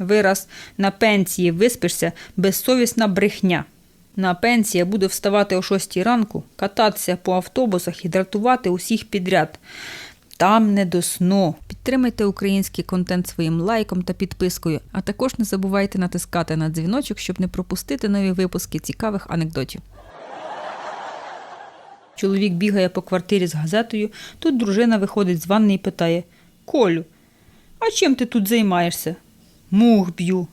Вираз на пенсії виспишся безсовісна брехня. На пенсії я буду вставати о 6 ранку, кататися по автобусах і дратувати усіх підряд. Там не до сну. Підтримайте український контент своїм лайком та підпискою, а також не забувайте натискати на дзвіночок, щоб не пропустити нові випуски цікавих анекдотів. Чоловік бігає по квартирі з газетою. Тут дружина виходить з ванни і питає: Колю, а чим ти тут займаєшся? Мух б'ю.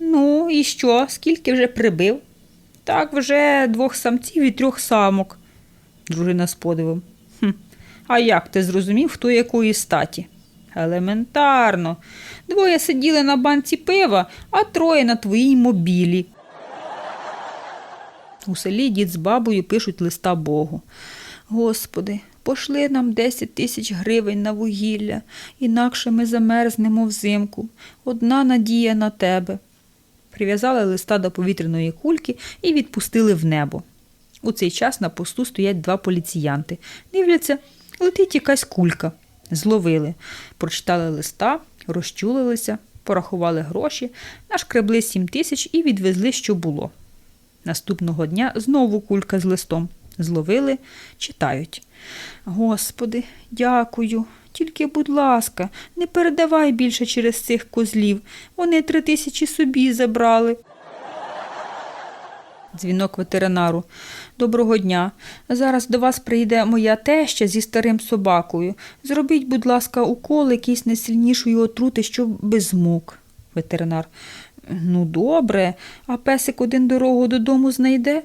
Ну, і що? Скільки вже прибив? Так вже двох самців і трьох самок. Дружина з подивом. Хм. А як ти зрозумів, хто якої статі? Елементарно. Двоє сиділи на банці пива, а троє на твоїй мобілі. У селі дід з бабою пишуть листа Богу. Господи, пошли нам 10 тисяч гривень на вугілля, інакше ми замерзнемо взимку. Одна надія на тебе. Прив'язали листа до повітряної кульки і відпустили в небо. У цей час на посту стоять два поліціянти. Дивляться, летить якась кулька. Зловили, прочитали листа, розчулилися, порахували гроші, нашкребли сім тисяч і відвезли, що було. Наступного дня знову кулька з листом. Зловили, читають. Господи, дякую. Тільки, будь ласка, не передавай більше через цих козлів. Вони три тисячі собі забрали. Дзвінок ветеринару. Доброго дня. Зараз до вас прийде моя теща зі старим собакою. Зробіть, будь ласка, укол якийсь найсильнішої отрути, щоб без мук. Ветеринар. Ну, добре, а песик один дорогу додому знайде?